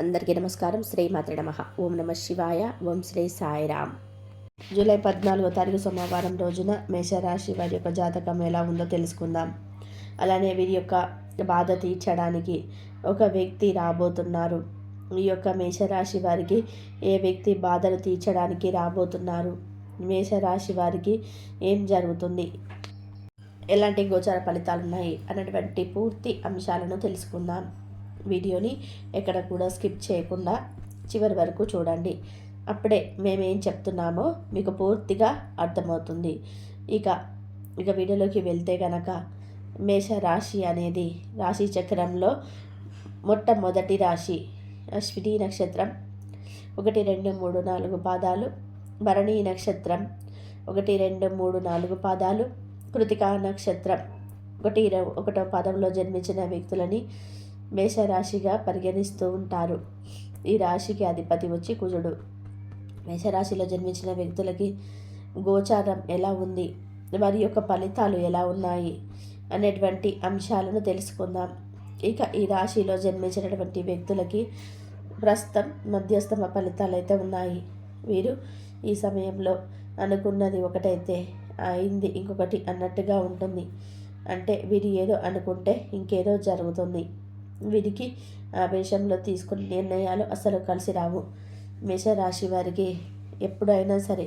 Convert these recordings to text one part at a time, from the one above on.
అందరికీ నమస్కారం. శ్రీ మాత్ర నమ. ఓం నమ శివాయ. ఓం శ్రీ సాయిరామ్ జూలై పద్నాలుగో తారీఖు సోమవారం రోజున మేషరాశి వారి యొక్క జాతకం ఎలా ఉందో తెలుసుకుందాం. అలానే వీరి యొక్క బాధ తీర్చడానికి ఒక వ్యక్తి రాబోతున్నారు. ఈ యొక్క మేషరాశి వారికి ఏ వ్యక్తి బాధలు తీర్చడానికి రాబోతున్నారు? మేషరాశి వారికి ఏం జరుగుతుంది? ఎలాంటి గోచార ఫలితాలు ఉన్నాయి అన్నటువంటి పూర్తి అంశాలను తెలుసుకుందాం. వీడియోని ఎక్కడ కూడా స్కిప్ చేయకుండా చివరి వరకు చూడండి. అప్పుడే మేమేం చెప్తున్నామో మీకు పూర్తిగా అర్థమవుతుంది. ఇక ఇక వీడియోలోకి వెళ్తే గనక మేష రాశి అనేది రాశి చక్రంలో మొట్టమొదటి రాశి. అశ్విని నక్షత్రం ఒకటి రెండు మూడు నాలుగు పాదాలు. భరణి నక్షత్రం ఒకటి రెండు మూడు నాలుగు పాదాలు. కృతికా నక్షత్రం ఒకటి ఇర- ఒకటో పాదంలో జన్మించిన వ్యక్తులని మేషరాశిగా పరిగణిస్తూ ఉంటారు. ఈ రాశికి అధిపతి వచ్చి కుజుడు. మేషరాశిలో జన్మించిన వ్యక్తులకి గోచారం ఎలా ఉంది? వారి యొక్క ఫలితాలు ఎలా ఉన్నాయి? అనేటువంటి అంశాలను తెలుసుకుందాం. ఇక ఈ రాశిలో జన్మించినటువంటి వ్యక్తులకి ప్రస్తుతం మధ్యస్థమ ఫలితాలు అయితే ఉన్నాయి. వీరు ఈ సమయంలో అనుకున్నది ఒకటైతే అయింది ఇంకొకటి అన్నట్టుగా ఉంటుంది. అంటే వీరు ఏదో అనుకుంటే ఇంకేదో జరుగుతుంది. వీరికి ఆవేశంలో తీసుకునే నిర్ణయాలు అసలు కలిసి రావు. మేషరాశి వారికి ఎప్పుడైనా సరే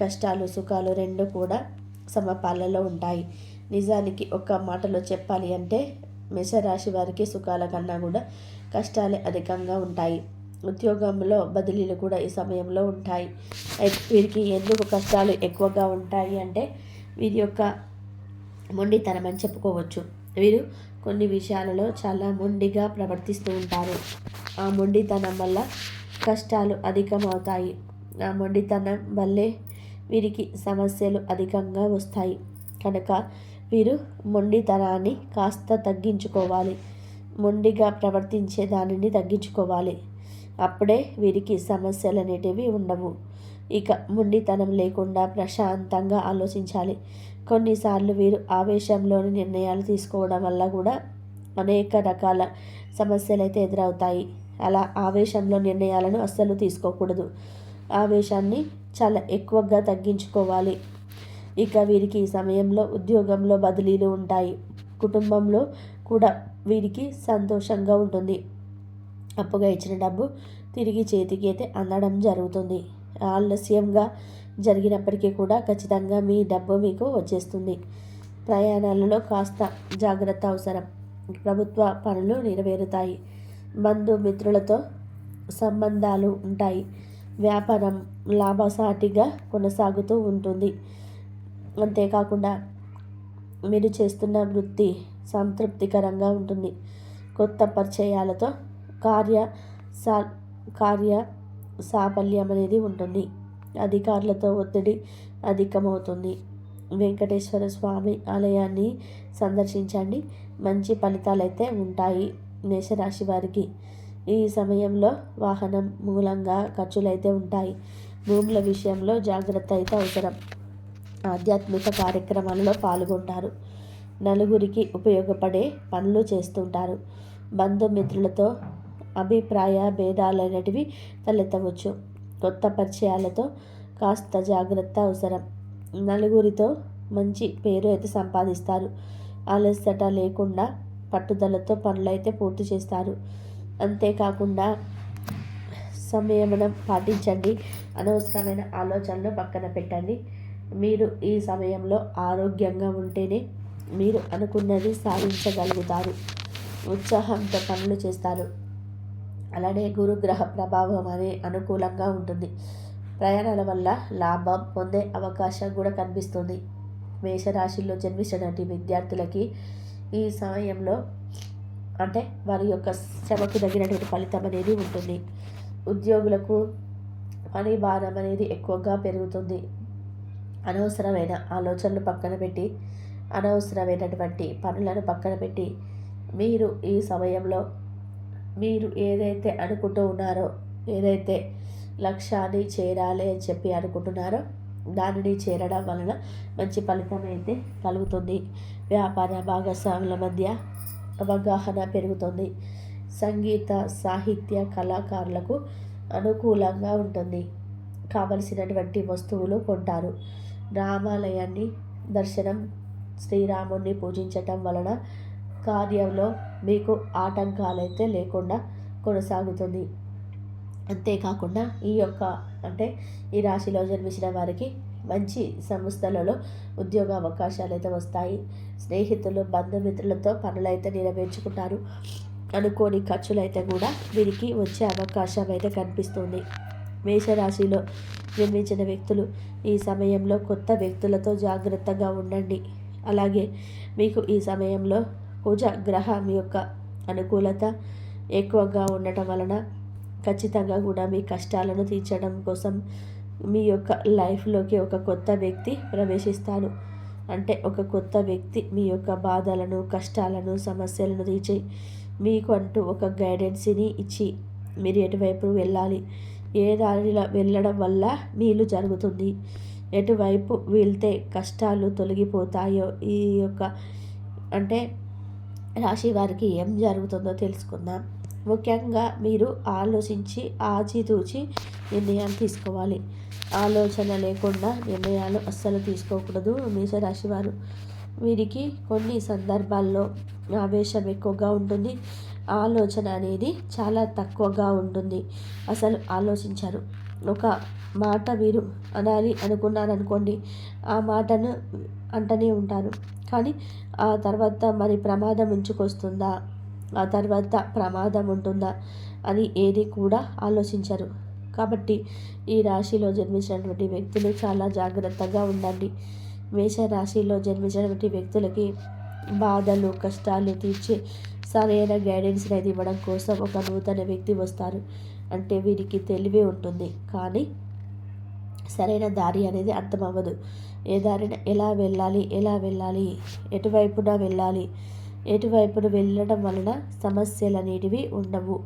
కష్టాలు సుఖాలు రెండు కూడా సమపాలలో ఉంటాయి. నిజానికి ఒక్క మాటలో చెప్పాలి అంటే మేషరాశి వారికి సుఖాల కన్నా కూడా కష్టాలే అధికంగా ఉంటాయి. ఉద్యోగంలో బదిలీలు కూడా ఈ సమయంలో ఉంటాయి. వీరికి ఎందుకు కష్టాలు ఎక్కువగా ఉంటాయి అంటే వీరి యొక్క మొండితనం అని చెప్పుకోవచ్చు. వీరు కొన్ని విషయాలలో చాలా మొండిగా ప్రవర్తిస్తూ ఉంటారు. ఆ మొండితనం వల్ల కష్టాలు అధికమవుతాయి. ఆ మొండితనం వల్లే వీరికి సమస్యలు అధికంగా వస్తాయి. కనుక వీరు మొండితనాన్ని కాస్త తగ్గించుకోవాలి. మొండిగా ప్రవర్తించే దానిని తగ్గించుకోవాలి. అప్పుడే వీరికి సమస్యలు అనేటివి ఉండవు. ఇక మొండితనం లేకుండా ప్రశాంతంగా ఆలోచించాలి. కొన్నిసార్లు వీరు ఆవేశంలోని నిర్ణయాలు తీసుకోవడం వల్ల కూడా అనేక రకాల సమస్యలు అయితే ఎదురవుతాయి. అలా ఆవేశంలో నిర్ణయాలను అస్సలు తీసుకోకూడదు. ఆవేశాన్ని చాలా ఎక్కువగా తగ్గించుకోవాలి. ఇక వీరికి ఈ సమయంలో ఉద్యోగంలో బదిలీలు ఉంటాయి. కుటుంబంలో కూడా వీరికి సంతోషంగా ఉంటుంది. అప్పుగా ఇచ్చిన డబ్బు తిరిగి చేతికి అయితే అందడం జరుగుతుంది. ఆలస్యంగా జరిగినప్పటికీ కూడా ఖచ్చితంగా మీ డబ్బు మీకు వచ్చేస్తుంది. ప్రయాణాలలో కాస్త జాగ్రత్త అవసరం. ప్రభుత్వ పనులు నెరవేరుతాయి. బంధుమిత్రులతో సంబంధాలు ఉంటాయి. వ్యాపారం లాభసాటిగా కొనసాగుతూ ఉంటుంది. అంతేకాకుండా మీరు చేస్తున్న వృత్తి సంతృప్తికరంగా ఉంటుంది. కొత్త పరిచయాలతో కార్య సా కార్య సాఫల్యం అనేది ఉంటుంది. అధికారులతో ఒత్తిడి అధికమవుతుంది. వెంకటేశ్వర స్వామి ఆలయాన్ని సందర్శించండి. మంచి ఫలితాలు అయితే ఉంటాయి. మేషరాశి వారికి ఈ సమయంలో వాహనం మూలంగా ఖర్చులు అయితే ఉంటాయి. భూముల విషయంలో జాగ్రత్త అయితే అవసరం. ఆధ్యాత్మిక కార్యక్రమాలలో పాల్గొంటారు. నలుగురికి ఉపయోగపడే పనులు చేస్తుంటారు. బంధుమిత్రులతో అభిప్రాయ భేదాలు అనేటివి తలెత్తవచ్చు. కొత్త పరిచయాలతో కాస్త జాగ్రత్త అవసరం. నలుగురితో మంచి పేరు అయితే సంపాదిస్తారు. ఆలస్యత లేకుండా పట్టుదలతో పనులైతే పూర్తి చేస్తారు. అంతేకాకుండా సంయమనం పాటించండి. అనవసరమైన ఆలోచనలు పక్కన పెట్టండి. మీరు ఈ సమయంలో ఆరోగ్యంగా ఉంటేనే మీరు అనుకున్నది సాధించగలుగుతారు. ఉత్సాహంతో పనులు చేస్తారు. అలానే గురుగ్రహ ప్రభావం అనే అనుకూలంగా ఉంటుంది. ప్రయాణాల వల్ల లాభం పొందే అవకాశం కూడా కనిపిస్తుంది. మేషరాశిలో జన్మించినటువంటి విద్యార్థులకి ఈ సమయంలో అంటే వారి యొక్క శ్రమకు తగినటువంటి ఫలితం అనేది ఉంటుంది. ఉద్యోగులకు పని భారం అనేది ఎక్కువగా పెరుగుతుంది. అనవసరమైన ఆలోచనలు పక్కన పెట్టి అనవసరమైనటువంటి పనులను పక్కన పెట్టి మీరు ఈ సమయంలో మీరు ఏదైతే అనుకుంటూ ఉన్నారో ఏదైతే లక్ష్యాన్ని చేరాలి అని చెప్పి అనుకుంటున్నారో దానిని చేరడం వలన మంచి ఫలితం అయితే కలుగుతుంది. వ్యాపార భాగస్వాముల మధ్య అవగాహన పెరుగుతుంది. సంగీత సాహిత్య కళాకారులకు అనుకూలంగా ఉంటుంది. కావలసినటువంటి వస్తువులు కొంటారు. రామాలయాన్ని దర్శనం శ్రీరాముణ్ణి పూజించటం వలన కార్యంలో మీకు ఆటంకాలైతే లేకుండా కొనసాగుతుంది. అంతేకాకుండా ఈ యొక్క అంటే ఈ రాశిలో జన్మించిన వారికి మంచి సంస్థలలో ఉద్యోగ అవకాశాలు అయితే వస్తాయి. స్నేహితులు బంధుమిత్రులతో పనులు అయితే నెరవేర్చుకుంటారు. అనుకోని ఖర్చులు అయితే కూడా వీరికి వచ్చే అవకాశం అయితే కనిపిస్తుంది. మేషరాశిలో జన్మించిన వ్యక్తులు ఈ సమయంలో కొత్త వ్యక్తులతో జాగ్రత్తగా ఉండండి. అలాగే మీకు ఈ సమయంలో కుజ గ్రహం యొక్క అనుకూలత ఎక్కువగా ఉండటం వలన ఖచ్చితంగా కూడా మీ కష్టాలను తీర్చడం కోసం మీ యొక్క లైఫ్లోకి ఒక కొత్త వ్యక్తి ప్రవేశిస్తాడు. అంటే ఒక కొత్త వ్యక్తి మీ యొక్క బాధలను కష్టాలను సమస్యలను తీర్చి మీకు అంటూ ఒక గైడెన్స్ని ఇచ్చి మీరు ఎటువైపు వెళ్ళాలి? ఏ దారిలో వెళ్ళడం వల్ల మీలు జరుగుతుంది? ఎటువైపు వెళ్తే కష్టాలు తొలగిపోతాయో? ఈ యొక్క అంటే రాశి వారికి ఏం జరుగుతుందో తెలుసుకుందాం. ముఖ్యంగా మీరు ఆలోచించి ఆచితూచి నిర్ణయాలు తీసుకోవాలి. ఆలోచన లేకుండా నిర్ణయాలు అస్సలు తీసుకోకూడదు మేషరాశి వారు. వీరికి కొన్ని సందర్భాల్లో ఆవేశం ఎక్కువగా ఉంటుంది. ఆలోచన అనేది చాలా తక్కువగా ఉంటుంది. అసలు ఆలోచించరు. ఒక మాట వీరు అనాలి అనుకున్నారనుకోండి ఆ మాటను అంటనే ఉంటారు. కానీ ఆ తర్వాత మరి ప్రమాదం ఉంచుకొస్తుందా ఆ తర్వాత ప్రమాదం ఉంటుందా? అని ఏది కూడా ఆలోచించరు. కాబట్టి ఈ రాశిలో జన్మించినటువంటి వ్యక్తులు చాలా జాగ్రత్తగా ఉండండి. మేష రాశిలో జన్మించినటువంటి వ్యక్తులకి బాధలు కష్టాలు తీర్చి సరైన గైడెన్స్ అనేది ఇవ్వడం కోసం ఒక నూతన వ్యక్తి వస్తారు. అంటే వీరికి తెలివే ఉంటుంది. కానీ సరైన దారి అనేది అర్థమవ్వదు. ఏ దారిన ఎలా వెళ్ళాలి ఎలా వెళ్ళాలి ఎటువైపున వెళ్ళాలి ఎటువైపున వెళ్ళడం వలన సమస్యలు అనేటివి ఉండవు.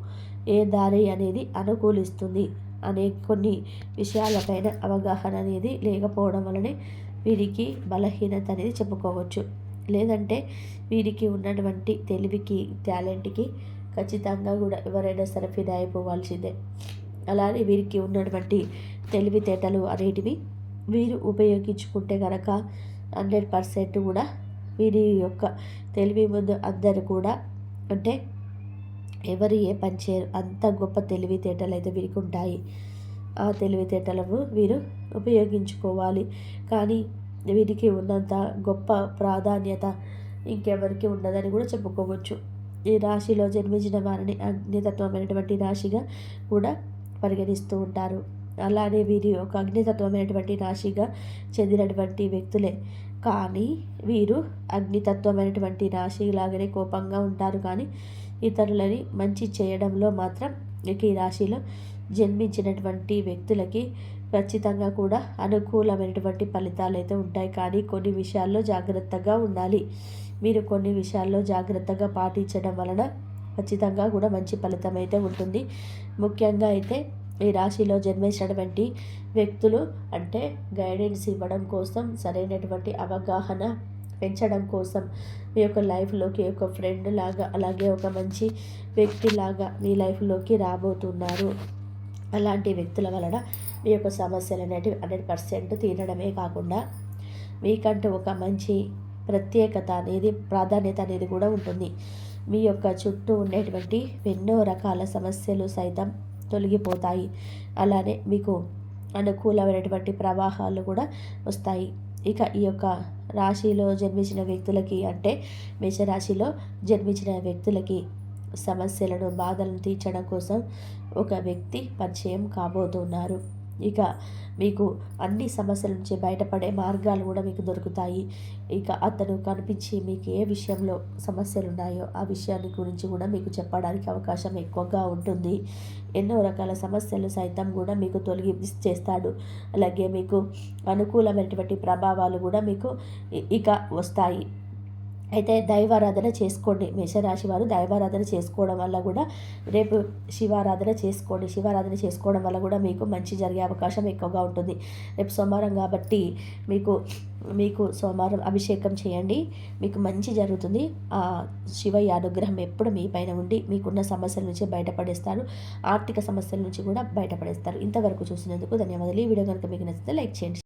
ఏ దారి అనేది అనుకూలిస్తుంది అనే కొన్ని విషయాలపైన అవగాహన అనేది లేకపోవడం వలనే వీరికి బలహీనత అనేది చెప్పుకోవచ్చు. లేదంటే వీరికి ఉన్నటువంటి తెలివికి టాలెంట్కి ఖచ్చితంగా కూడా ఎవరైనా సరే ఫిదా అయిపోవాల్సిందే అలానే వీరికి ఉన్నటువంటి తెలివితేటలు అనేటివి వీరు ఉపయోగించుకుంటే కనుక హండ్రెడ్ పర్సెంట్ కూడా వీరి యొక్క తెలివి ముందు అందరు కూడా అంటే ఎవరు ఏ పని చేయరు అంత గొప్ప తెలివితేటలు అయితే వీరికి ఉంటాయి. ఆ తెలివితేటలను వీరు ఉపయోగించుకోవాలి. కానీ వీరికి ఉన్నంత గొప్ప ప్రాధాన్యత ఇంకెవరికి ఉండదని కూడా చెప్పుకోవచ్చు. ఈ రాశిలో జన్మించిన వారిని అగ్నితత్వమైనటువంటి రాశిగా కూడా పరిగణిస్తూ ఉంటారు. అలానే వీరి ఒక అగ్నితత్వమైనటువంటి రాశిగా చెందినటువంటి వ్యక్తులే. కానీ వీరు అగ్నితత్వమైనటువంటి రాశి లాగానే కోపంగా ఉంటారు. కానీ ఇతరులని మంచి చేయడంలో మాత్రం ఈ రాశిలో జన్మించినటువంటి వ్యక్తులకి ఖచ్చితంగా కూడా అనుకూలమైనటువంటి ఫలితాలు అయితే ఉంటాయి. కానీ కొన్ని విషయాల్లో జాగ్రత్తగా ఉండాలి. మీరు కొన్ని విషయాల్లో జాగ్రత్తగా పాటించడం వలన ఖచ్చితంగా కూడా మంచి ఫలితం అయితే ఉంటుంది. ముఖ్యంగా అయితే ఈ రాశిలో జన్మించినటువంటి వ్యక్తులు అంటే గైడెన్స్ ఇవ్వడం కోసం సరైనటువంటి అవగాహన పెంచడం కోసం మీ యొక్క లైఫ్లోకి ఒక ఫ్రెండ్ లాగా అలాగే ఒక మంచి వ్యక్తి లాగా మీ లైఫ్లోకి రాబోతున్నారు. అలాంటి వ్యక్తుల వలన మీ యొక్క సమస్యలు అనేటివి హండ్రెడ్ పర్సెంట్ తీరడమే కాకుండా మీకంటూ ఒక మంచి ప్రత్యేకత అనేది ప్రాధాన్యత అనేది కూడా ఉంటుంది. మీ యొక్క చుట్టూ ఉండేటువంటి ఎన్నో రకాల సమస్యలు సైతం తొలగిపోతాయి. అలానే మీకు అనుకూలమైనటువంటి ప్రవాహాలు కూడా వస్తాయి. ఇక ఈ యొక్క రాశిలో జన్మించిన వ్యక్తులకి అంటే మేషరాశిలో జన్మించిన వ్యక్తులకి సమస్యలను బాధలను తీర్చడం కోసం ఒక వ్యక్తి పరిచయం కాబోతున్నారు. ఇక మీకు అన్ని సమస్యల నుంచి బయటపడే మార్గాలు కూడా మీకు దొరుకుతాయి. ఇక అతను కనిపించి మీకు ఏ విషయంలో సమస్యలు ఉన్నాయో ఆ విషయాన్ని గురించి కూడా మీకు చెప్పడానికి అవకాశం ఎక్కువగా ఉంటుంది. ఎన్నో రకాల సమస్యలు సైతం కూడా మీకు తొలగి చేస్తాడు. అలాగే మీకు అనుకూలమైనటువంటి ప్రభావాలు కూడా మీకు ఇక వస్తాయి. అయితే దైవారాధన చేసుకోండి. మేషరాశి వారు దైవారాధన చేసుకోవడం వల్ల కూడా రేపు శివారాధన చేసుకోండి. శివారాధన చేసుకోవడం వల్ల కూడా మీకు మంచి జరిగే అవకాశం ఎక్కువగా ఉంటుంది. రేపు సోమవారం కాబట్టి మీకు మీకు సోమవారం అభిషేకం చేయండి. మీకు మంచి జరుగుతుంది. ఆ శివయ్య అనుగ్రహం ఎప్పుడు మీ పైన ఉండి మీకున్న సమస్యల నుంచి బయటపడేస్తారు. ఆర్థిక సమస్యల నుంచి కూడా బయటపడేస్తారు. ఇంతవరకు చూసినందుకు ధన్యవాదాలు. ఈ వీడియో కనుక మీకు నచ్చితే లైక్ చేయండి.